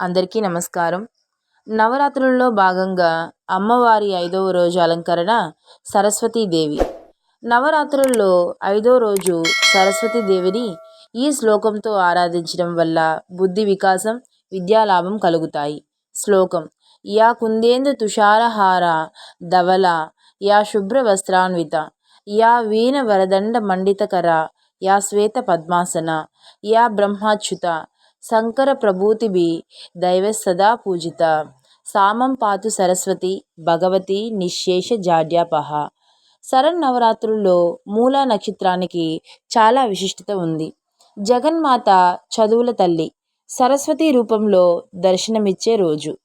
అందరికీ నమస్కారం. నవరాత్రుల్లో భాగంగా అమ్మవారి ఐదవ రోజు అలంకరణ సరస్వతీదేవి నవరాత్రుల్లో ఐదో రోజు సరస్వతీదేవిని ఈ శ్లోకంతో ఆరాధించడం వల్ల బుద్ధి వికాసం విద్యాలాభం కలుగుతాయి. శ్లోకం యా కుందేందు తుషారహార ధవల యా శుభ్ర వస్త్రాన్విత యా వీణ వరదండ మండితకర యా శ్వేత పద్మాసన యా బ్రహ్మాచ్యుత శంకర ప్రభూతిభి దైవ సదా పూజిత. సామం పాతు సరస్వతి భగవతి నిశేష జాడ్యాపహ. శరణ్ నవరాత్రుల్లో మూలా నక్షత్రానికి చాలా విశిష్టత ఉంది. జగన్మాత చదువుల తల్లి సరస్వతి రూపంలో దర్శనమిచ్చే రోజు.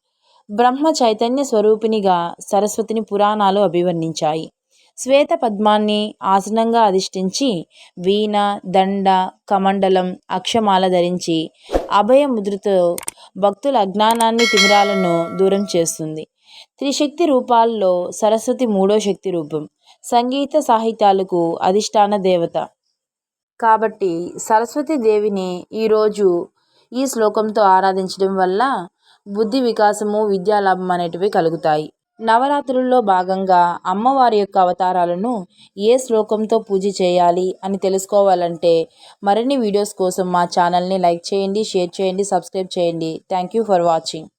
బ్రహ్మ చైతన్య స్వరూపిణిగా సరస్వతిని పురాణాలు అభివర్ణించాయి. శ్వేత పద్మాన్ని ఆసనంగా అధిష్ఠించి వీణ దండ కమండలం అక్షమాల ధరించి అభయముద్రతో భక్తుల అజ్ఞానాన్ని తిమిరాలను దూరం చేస్తుంది. త్రిశక్తి రూపాల్లో సరస్వతి మూడో శక్తి రూపం సంగీత సాహిత్యాలకు అధిష్టాన దేవత. కాబట్టి సరస్వతి దేవిని ఈరోజు ఈ శ్లోకంతో ఆరాధించడం వల్ల బుద్ధి వికాసము విద్యాలాభం అనేటివి కలుగుతాయి. నవరాత్రుల్లో భాగంగా అమ్మవారి యొక్క అవతారాలను ఏ శ్లోకంతో పూజ చేయాలి అని తెలుసుకోవాలంటే మరిన్ని వీడియోస్ కోసం మా ఛానల్ని లైక్ చేయండి షేర్ చేయండి సబ్స్క్రైబ్ చేయండి. Thank you for watching